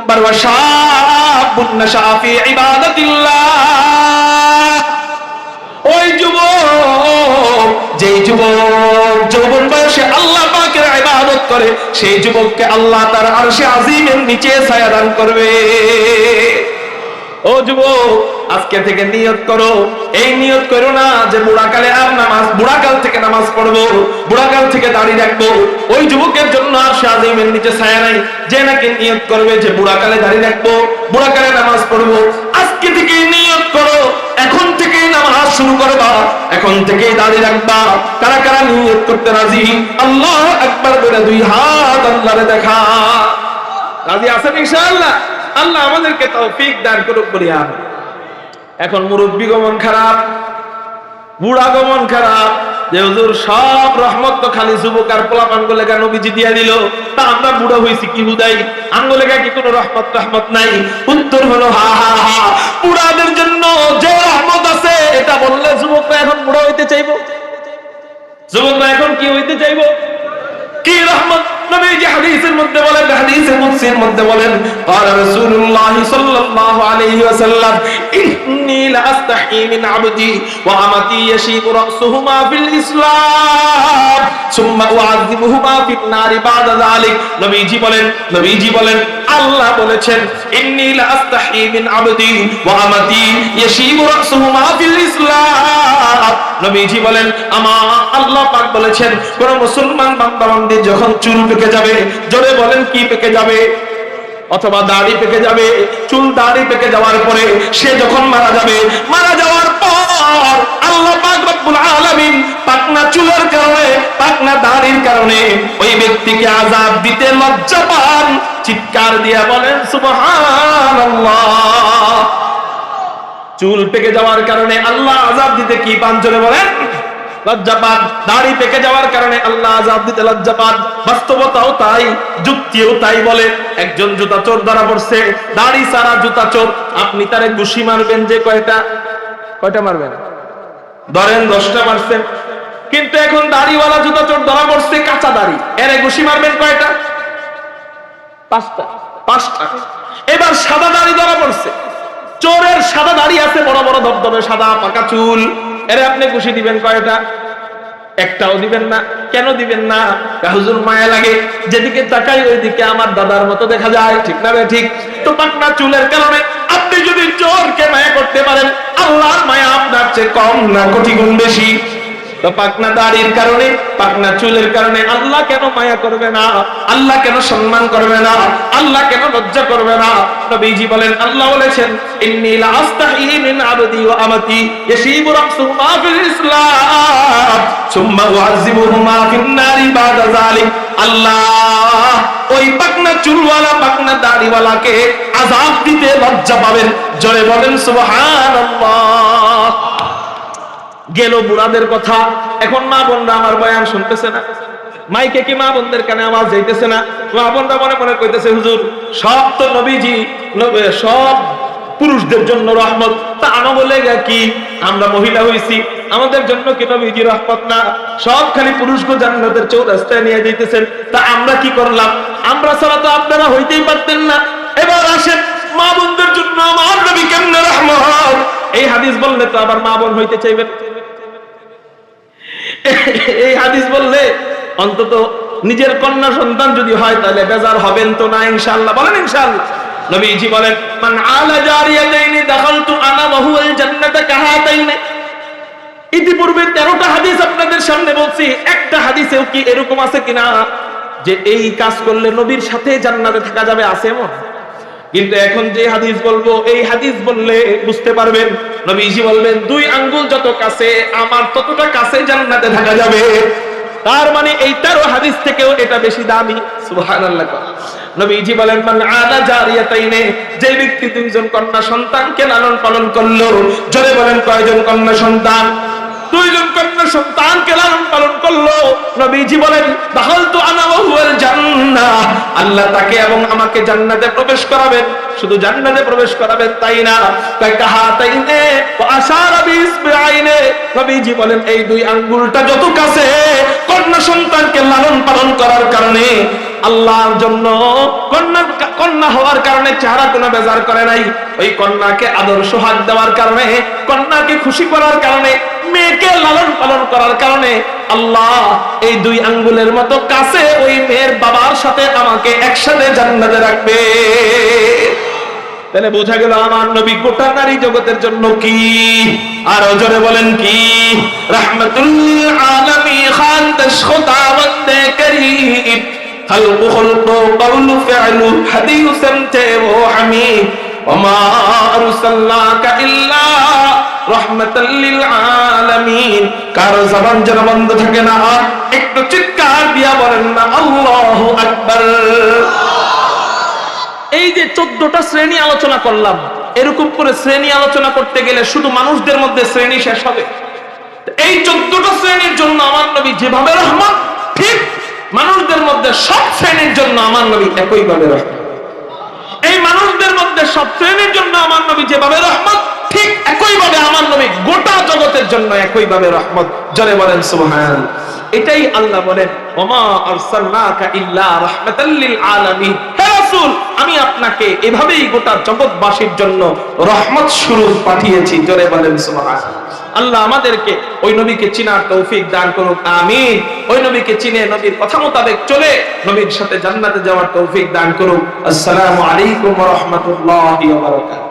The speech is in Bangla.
নাম্বার ওয়া ওই যুবক, যেই যুবক যৌবন বয়সে আল্লাহ পাকের ইবাদত করে, সেই যুবককে আল্লাহ তার আরশে আজিমের নিচে ছায়া দান করবে। ও যুবক আজকে থেকে নিয়ত করো। এই নিয়ত করো না যে বুড়াকালে আর নামাজ, বুড়াকাল থেকে নামাজ পড়ব, বুড়াকাল থেকে দাড়ি রাখব। ওই যুবকের জন্য আর শাহিমের নিচে ছায়া নাই। যে নাকি নিয়ত করবে যে বুড়াকালে দাড়ি রাখব, বুড়াকালে নামাজ পড়ব। আজকে থেকে নিয়ত করো, এখন থেকেই নামাজ শুরু করবা, এখন থেকেই দাঁড়িয়ে রাখবা। কারা কারা নিয়ত করতে রাজি? আল্লাহ একবার করে দুই হাত আল্লাহরে দেখা। রাজি আছেন ইনশাআল্লাহ? আল্লাহ আমাদেরকে তৌফিক দান করুক বলি বলিয়া এখন মুরব্বী গমন খারাপ বুড়া গমন খারাপ যে হুজুর সব রহমত তো খালি যুবক আর পোলাপ আঙ্গুলেগা নবীজি দিয়া দিল তা আমরা বুড়ো হয়েছি কি হুদাই আঙ্গুলেগা কি কোনো রহমত রহমত নাই উত্তর হলো হা হা হা বুড়াদের জন্য যে রহমত আছে এটা বললে যুবকরা এখন বুড়া হইতে চাইবো যুবকরা এখন কি হইতে চাইবো কি রহমত নবীজি হাদিসের মধ্যে বলেন হাদিসে কুদসির মধ্যে বলেন قال رسول الله صلى الله عليه وسلم اني لا استحي من عبدي وامتي يشيب راسهما في الاسلام ثم اعذبهما في النار بعد ذلك নবীজি বলেন নবীজি বলেন আল্লাহ বলেছেন ইন্নী লা আস্তাহি মিন আবদি ওয়া আমাতি ইয়াশিবু রাসুহুমা ফিল ইসলাম নবীজি বলেন আমার আল্লাহ পাক বলেছেন কোন মুসলমান বান্দা বান্দি যখন চুল পেকে যাবে জোরে বলেন কি পেকে যাবে অথবা দাড়ি পেকে যাবে চুল দাড়ি পেকে যাওয়ার পরে সে যখন মারা যাবে, মারা যাওয়ার পর আল্লাহ আলামিন পাকনা চুলের কারণে, পাকনা দাড়ির কারণে ওই ব্যক্তিকে আযাব দিতে লজ্জা পান। চিৎকার দিয়া বলেন, সুবহানাল্লাহ। চুল পেকে যাওয়ার কারণে আল্লাহ আযাব দিতে কি পান? জোরে বলেন। লজ্জাপাত, দাড়ি পেকে যাওয়ার কারণে আল্লাহ আজাব দিতে লজ্জাপাত। বাস্তবতাও তাই, যুক্তিও তাই বলে, একজন জুতা চোর ধরা পড়ছে, দাড়ি সারা জুতা চোর। আপনি তারে ঘুষি মারবেন যে কয়টা? কয়টা মারবেন? ধরেন দশটা মারছেন কিন্তু এখন দাড়িওয়ালা জুতা চোর ধরা পড়ছে, কাঁচা দাড়ি। এরে ঘুষি মারবেন কয়টা? পাঁচটা। পাঁচটা। এবার সাদা দাড়ি ধরা পড়ছে। চোরের সাদা দাড়ি আছে, বড় বড় ধবধবে সাদা পাকা চুল। এরে আপনি খুশি দিবেন কয়টা? একটাও দিবেন না। কেন দিবেন না? হুজুর মায়া লাগে। যেদিকে তাকাই ওইদিকে আমার দাদার মতো দেখা যায়। ঠিক না ঠিক। তো পাকনা চুলের কারণে আপনি যদি চোরকে মায়া করতে পারেন, আল্লাহর মায়া আপনার চেয়ে কম না, কোটি গুণ বেশি। তো পাকনা দাড়ির কারণে, পাকনা চুলের কারণে আল্লাহ কেন মায়া করবে না? আল্লাহ কেন সম্মান করবে না? আল্লাহ কেন লজ্জা করবে না? নবীজি বলেন, আল্লাহ বলেছেন, ইন্নী লা আস্তাহি মিন আবদি ওয়া আমাতি ইয়াশিবু রাসুহুমা ফিল ইসলাম, সুম্মা উআযিবুহুমা ফিন নারি বাদা যালিক। আল্লাহ, ওই পাকনা চুলওয়ালা, পাকনা দাড়িওয়ালাকে আযাব দিতে লজ্জা পাবেন। জোরে বলেন, সুবহানাল্লাহ। গেল বুড়াদের কথা। এখন মা বোনরা আমার বয়ান শুনতেছে না। মাইকে কি মা বোনদের কানে আওয়াজ যাইতেছে না? মা বোনরা মনে মনে কইতেছে, হুজুর, সব তো নবীজি সব পুরুষদের জন্য রহমত। তা আমা বলে কি? আমরা মহিলা হইছি, আমাদের জন্য কি নবীজি রহমত না? সব খালি পুরুষকে জান্নাতের চৌরাস্তায় নিয়ে যাইতেছেন। তা আমরা কি করলাম? আমরা ছাড়া তো আপনারা হইতেই পারতেন না। এবার আসেন, মা বোনদের জন্য আমার নবী কেমনে রহমত? এই হাদিস বললে তো আবার মা বোন হইতে চাইবেন। এই হাদিস বললে অন্তত নিজের কন্যা সন্তান যদি হয় তাহলে বেজার হবেন তো না, ইনশাআল্লাহ। বলেন ইনশাআল্লাহ। নবীজি বলেন, মান আলা জারিয়াতাইনি দাখালতু আনা জান্নাতা কাহাতাইনি। ইতিপূর্বে 13টা হাদিস আপনাদের সামনে বলছি। একটা হাদিসেও কি এরকম আছে কিনা? যে এই কাজ করলে নবীর সাথে জান্নাতে থাকা যাবে, আছে এমন? কিন্তু এখন যে হাদিস বলব, এই হাদিস বললে বুঝতে পারবেন, নবীজি বলবেন, দুই আঙ্গুল যত কাছে, আমার ততটা কাছে জান্নাতে থাকা যাবে। তার মানে এই এইটারও হাদিস থেকেও এটা বেশি দামি। সুবহানাল্লাহ। নবীজি বলেন, মান আলা জারিয়াতাইনে যে ব্যক্তি দুইজন কন্যা সন্তানকে লালন পালন করল, জোরে বলেন কয়জন কন্যা সন্তান? দুইজন কন্যা সন্তানকে লালন পালন করল। নবীজি বলেন দাখাল তো আনা ওয়া হুয়াল জান্নাহ আল্লাহ তাকে এবং আমাকে জান্নাতে প্রবেশ করাবেন। শুধু জান্নাতে প্রবেশ করাবেন তাই না? নবীজি বলেন, এই দুই আঙ্গুলটা যত কাছে, কন্যা সন্তানকে লালন পালন করার কারণে আল্লাহর জন্য কন্যা কন্যা হওয়ার কারণে চেহারা কোনো বেজার করে নাই। ওই কন্যাকে আদর্শ হাত দেওয়ার কারণে, কন্যাকে খুশি করার কারণে, মেয়েকে আল্লাহ এই দুই আঙ্গুলের মতো কাছে ওই মেয়ের বাবার সাথে আমাকে একসাথে জান্নাতে রাখবে তাহলে বোঝা গেল আমার নবী গোটা নারী জগতের জন্য কি আর জোরে বলেন কি রাহমাতুল আলামী খান তশখতা বন্দে করিম خلق خلق قول فعل حديث سمته وحميد وما أرسلناك إلا একটু চিৎকার দিয়া বলেন না এই যে চোদ্দটা শ্রেণি আলোচনা করলাম, এরকম করে শ্রেণি আলোচনা করতে গেলে শুধু মানুষদের মধ্যে শ্রেণি শেষ হবে। এই চোদ্দটা শ্রেণির জন্য আমার নবী যেভাবে রহমান ঠিক মানুষদের মধ্যে সব শ্রেণির জন্য আমার নবী একইভাবে রহমান এই মানুষদের মধ্যে সব শ্রেণির জন্য আমার নবী যেভাবে রহমান ঠিক একইভাবে আমার নবী গোটা জগতের জন্য একইভাবে রহমত। জনে বলেন, সুবহান। এটাই আল্লাহ বলেন, ওমা আরসালনাকা ইল্লা রাহমাতাল লিল আলামিন। হে রাসূল, আমি আপনাকে এভাবেই গোটা জগৎবাসীর জন্য রহমত স্বরূপ পাঠিয়েছি। জোরে বলেন, সুবহান। আল্লাহ আমাদেরকে ওই নবীকে চিনার তৌফিক দান করুক, আমিন। ওই নবীকে চিনে নবীর কথা মোতাবেক চলে নবীর সাথে জান্নাতে যাওয়ার তৌফিক দান করুক। আসসালামু আলাইকুম ওয়া রাহমাতুল্লাহি ওয়া বারাকাতুহু।